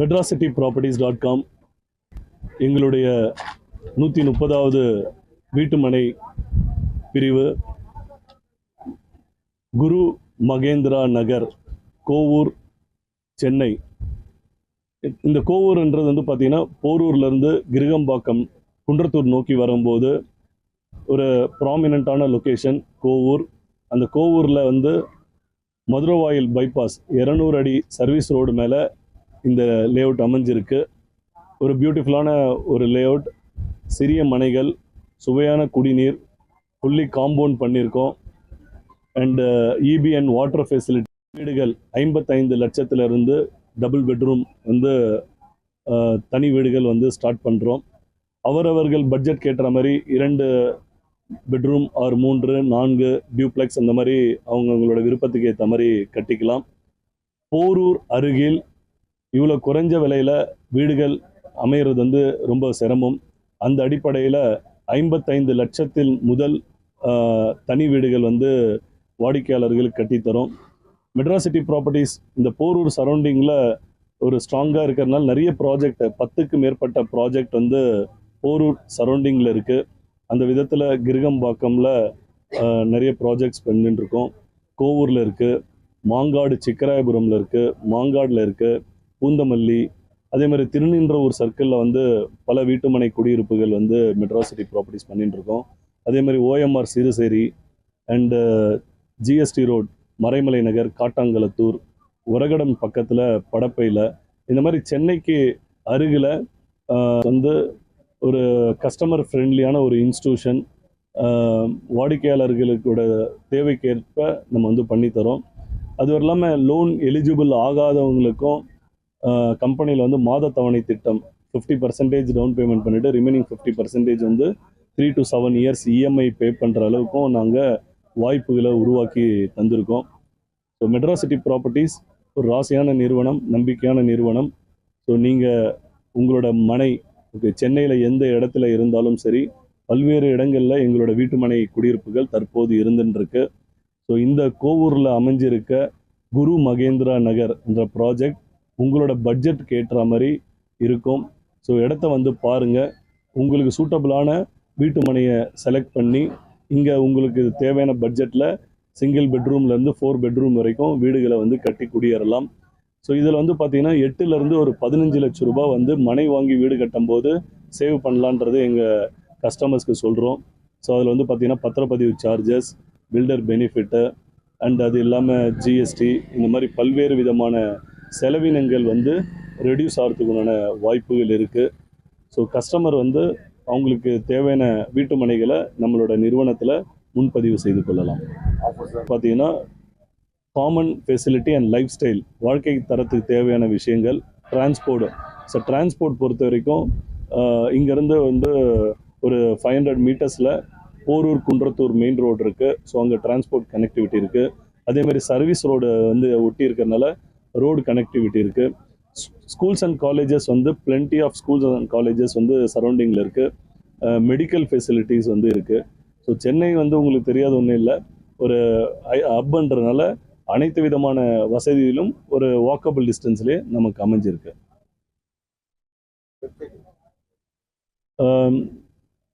Madras City properties dot com எங்களுடைய நூற்றி முப்பதாவது வீட்டுமனை பிரிவு குரு மகேந்திரா நகர் கோவூர் சென்னை. இந்த கோவூர்ன்றது வந்து பார்த்திங்கன்னா போரூர்லேருந்து கிருகம்பாக்கம் குன்றத்தூர் நோக்கி வரும்போது ஒரு ப்ராமினண்ட்டான லொக்கேஷன் கோவூர். அந்த கோவூரில் வந்து மதுரவாயில் பைபாஸ் இரநூறு அடி சர்வீஸ் ரோடு மேலே இந்த லேஅவுட் அமைஞ்சிருக்கு. ஒரு பியூட்டிஃபுல்லான ஒரு லேஅவுட் சிறிய மனைகள் சுவையான குடிநீர் ஃபுல்லி காம்பவுண்ட் பண்ணியிருக்கோம் and E B and water facility வீடுகள் ஐம்பத்தைந்து லட்சத்திலிருந்து டபுள் பெட்ரூம் வந்து uh, தனி வீடுகள் வந்து ஸ்டார்ட் பண்ணுறோம் அவரவர்கள் பட்ஜெட் கேட்டுற மாதிரி இரண்டு பெட்ரூம் ஆறு மூன்று நான்கு டியூப்ளெக்ஸ் அந்த மாதிரி அவங்கவுங்களோட விருப்பத்துக்கு ஏற்ற மாதிரி கட்டிக்கலாம். போரூர் அருகில் இவ்வளோ குறைஞ்ச விலையில் வீடுகள் அமையிறது வந்து ரொம்ப சிரமம். அந்த அடிப்படையில் ஐம்பத்தைந்து லட்சத்தில் முதல் தனி வீடுகள் வந்து வாடிக்கையாளர்களுக்கு கட்டித்தரும் மெட்ராசிட்டி ப்ராப்பர்ட்டிஸ் இந்த போரூர் சரௌண்டிங்கில் ஒரு ஸ்ட்ராங்காக இருக்கிறதுனால நிறைய ப்ராஜெக்ட் பத்துக்கு மேற்பட்ட ப்ராஜெக்ட் வந்து போரூர் சரௌண்டிங்கில் இருக்குது அந்த விதத்தில் கிரகம்பாக்கமில் நிறைய ப்ராஜெக்ட்ஸ் பண்ணிட்டுருக்கோம் கோவூரில் இருக்குது மாங்காடு சிக்கராயபுரமில் இருக்குது மாங்காடில் இருக்குது பூந்தமல்லி அதே மாதிரி திருநின்ற ஒரு சர்க்கிளில் வந்து பல வீட்டுமனை குடியிருப்புகள் வந்து மெட்ராசிட்டி ப்ராப்பர்ட்டிஸ் பண்ணிட்டு இருக்கோம் அதே மாதிரி OMR Siruseri and GST road Maraimalai Nagar Kattankulathur Uragadam பக்கத்தில் படப்பையில். இந்த மாதிரி சென்னைக்கு அருகில் வந்து ஒரு கஸ்டமர் ஃப்ரெண்ட்லியான ஒரு இன்ஸ்டியூஷன் வாடிக்கையாளர்களுக்கோட தேவைக்கேற்ப நம்ம வந்து பண்ணித்தரோம். அது இல்லாமல் லோன் எலிஜிபிள் ஆகாதவங்களுக்கும் கம்பெனியில் வந்து மாத தவணை திட்டம் ஃபிஃப்டி பர்சன்டேஜ் டவுன் பேமெண்ட் பண்ணிவிட்டு ரிமைனிங் ஃபிஃப்டி பர்சன்டேஜ் வந்து three to seven years EMI pay பண்ணுற அளவுக்கும் நாங்கள் வாய்ப்புகளை உருவாக்கி தந்திருக்கோம். ஸோ மெட்ராசிட்டி ப்ராப்பர்ட்டிஸ் ஒரு ராசியான நிறுவனம் நம்பிக்கையான நிறுவனம். ஸோ நீங்கள் உங்களோட மனை ஓகே சென்னையில் எந்த இடத்துல இருந்தாலும் சரி பல்வேறு இடங்களில் எங்களோட வீட்டுமனை குடியிருப்புகள் தற்போது இருந்துருக்கு ஸோ இந்த கோவூரில் அமைஞ்சிருக்க குரு மகேந்திரா நகர் என்ற ப்ராஜெக்ட் உங்களோட பட்ஜெட்டுக்கு ஏற்ற மாதிரி இருக்கும். ஸோ இடத்த வந்து பாருங்கள் உங்களுக்கு சூட்டபிளான வீட்டு மனையை செலக்ட் பண்ணி இங்கே உங்களுக்கு தேவையான பட்ஜெட்டில் சிங்கிள் பெட்ரூம்லேருந்து ஃபோர் பெட்ரூம் வரைக்கும் வீடுகளை வந்து கட்டி குடியேறலாம். ஸோ இதில் வந்து பார்த்திங்கன்னா எட்டுலேருந்து ஒரு பதினஞ்சு லட்ச ரூபா வந்து மனை வாங்கி வீடு கட்டும்போது சேவ் பண்ணலான்றது எங்கள் கஸ்டமர்ஸ்க்கு சொல்கிறோம் ஸோ அதில் வந்து பார்த்திங்கன்னா பத்திரப்பதிவு சார்ஜஸ் பில்டர் பெனிஃபிட்டு அண்ட் அது இல்லாமல் ஜிஎஸ்டி இந்த மாதிரி பல்வேறு விதமான செலவினங்கள் வந்து ரெடியூஸ் ஆகிறதுக்குண்டான வாய்ப்புகள் இருக்குது ஸோ கஸ்டமர் வந்து அவங்களுக்கு தேவையான வீட்டு மனைகளை நம்மளோட நிறுவனத்தில் முன்பதிவு செய்து கொள்ளலாம். பார்த்தீங்கன்னா common facility and lifestyle வாழ்க்கை தரத்துக்கு தேவையான விஷயங்கள் டிரான்ஸ்போர்ட் ஸோ டிரான்ஸ்போர்ட் பொறுத்த வரைக்கும் இங்கேருந்து வந்து ஒரு ஃபைவ் ஹண்ட்ரட் மீட்டர்ஸில் போரூர் குன்றத்தூர் மெயின் ரோடு இருக்குது ஸோ அங்கே டிரான்ஸ்போர்ட் கனெக்டிவிட்டி இருக்குது அதே மாதிரி சர்வீஸ் ரோடு வந்து ஒட்டி இருக்கிறதுனால ரோடு கனெக்டிவிட்டி இருக்குது ஸ்கூல்ஸ் அண்ட் காலேஜஸ் வந்து plenty of schools and colleges வந்து சரௌண்டிங்கில் இருக்குது மெடிக்கல் ஃபெசிலிட்டிஸ் வந்து இருக்குது ஸோ சென்னை வந்து உங்களுக்கு தெரியாத ஒன்றும் இல்லை. ஒரு ஹப்ன்றனால அனைத்து விதமான வசதியிலும் ஒரு வாக்கபிள் டிஸ்டன்ஸ்லேயே நமக்கு அமைஞ்சிருக்கு.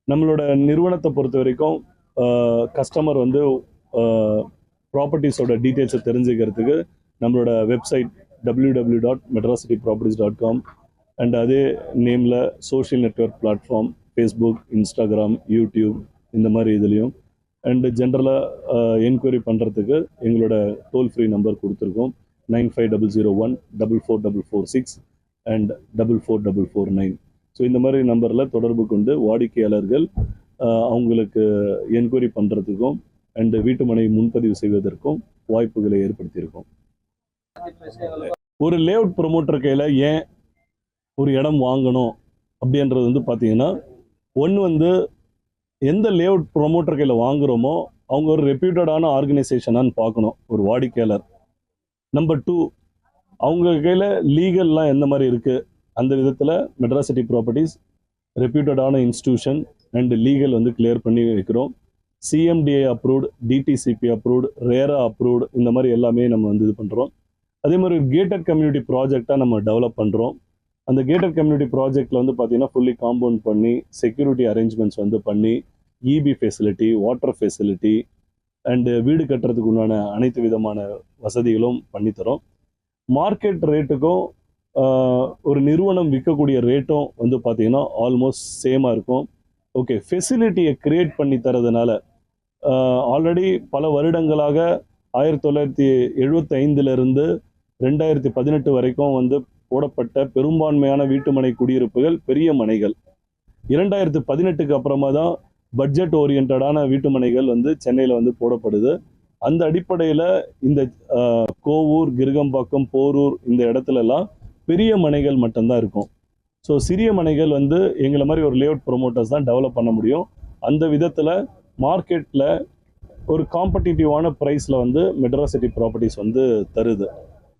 நம்மளோட நிறுவனத்தை பொறுத்த வரைக்கும் கஸ்டமர் வந்து ப்ராப்பர்ட்டிஸோட டீட்டெயில்ஸை தெரிஞ்சுக்கிறதுக்கு நம்மளோட website W W dot Madras City properties dot com and அதே நேமில் social network platform Facebook Instagram YouTube இந்த மாதிரி இதுலேயும். அண்டு ஜென்ரலாக என்கொயரி பண்ணுறதுக்கு எங்களோட டோல் ஃப்ரீ நம்பர் கொடுத்துருக்கோம். Nine five double zero one double four double four six and double four double four nine. So இந்த மாதிரி நம்பரில் தொடர்பு கொண்டு வாடிக்கையாளர்கள் அவங்களுக்கு என்கொயரி பண்ணுறதுக்கும் அண்டு வீட்டு மனை முன்பதிவு செய்வதற்கும் வாய்ப்புகளை ஏற்படுத்தியிருக்கோம். ஒரு லேஅவுட் ப்ரொமோட்டர் கையில் ஏன் ஒரு இடம் வாங்கணும் அப்படின்றது வந்து பார்த்தீங்கன்னா ஒன்று வந்து எந்த லேஅவுட் ப்ரொமோட்டர் கையில் வாங்குறோமோ அவங்க ஒரு ரெப்யூட்டடான ஆர்கனைசேஷனான்னு பார்க்கணும் ஒரு வாடிக்கையாளர். நம்பர் டூ அவங்க கையில் லீகல்லாம் எந்த மாதிரி இருக்குது அந்த விதத்தில் மெட்ராசிட்டி ப்ராப்பர்ட்டிஸ் ரெப்யூட்டடான இன்ஸ்டியூஷன் அண்ட் லீகல் வந்து கிளியர் பண்ணி வைக்கிறோம். CMDA approved DTCP approved RERA approved இந்த மாதிரி எல்லாமே நம்ம வந்து இது பண்ணுறோம் அதே மாதிரி கேட்டட் கம்யூனிட்டி ப்ராஜெக்டாக நம்ம டெவலப் பண்ணுறோம் அந்த கேட்டட் கம்யூனிட்டி ப்ராஜெக்டில் வந்து பார்த்தீங்கன்னா ஃபுல்லி காம்பவுண்ட் பண்ணி செக்யூரிட்டி அரேஞ்ச்மெண்ட்ஸ் வந்து பண்ணி EB facility water facility and வீடு கட்டுறதுக்கு உண்டான அனைத்து விதமான வசதிகளும் பண்ணித்தரோம் மார்க்கெட் ரேட்டுக்கும் ஒரு நிறுவனம் விற்கக்கூடிய ரேட்டும் வந்து பார்த்திங்கன்னா ஆல்மோஸ்ட் சேமாக இருக்கும். ஓகே ஃபெசிலிட்டியை க்ரியேட் பண்ணி தரதுனால ஆல்ரெடி பல வருடங்களாக ஆயிரத்தி தொள்ளாயிரத்தி எழுபத்தைந்துலேருந்து ரெண்டாயிரத்தி பதினெட்டு வரைக்கும் வந்து போடப்பட்ட பெரும்பான்மையான வீட்டுமனை குடியிருப்புகள் பெரிய மனைகள். இரண்டாயிரத்து பதினெட்டுக்கு அப்புறமா தான் பட்ஜெட் ஓரியன்டான வீட்டுமனைகள் வந்து சென்னையில் வந்து போடப்படுது. அந்த அடிப்படையில் இந்த கோவூர் கிருகம்பாக்கம் போரூர் இந்த இடத்துலலாம் பெரிய மனைகள் மட்டும்தான் இருக்கும். ஸோ சிறிய மனைகள் வந்து எங்களை மாதிரி ஒரு லேஅவுட் ப்ரொமோட்டர்ஸ் தான் டெவலப் பண்ண முடியும். அந்த விதத்தில் மார்க்கெட்டில் ஒரு காம்படிட்டிவான ப்ரைஸில் வந்து மெட்ராசிட்டி ப்ராப்பர்ட்டிஸ் வந்து தருது.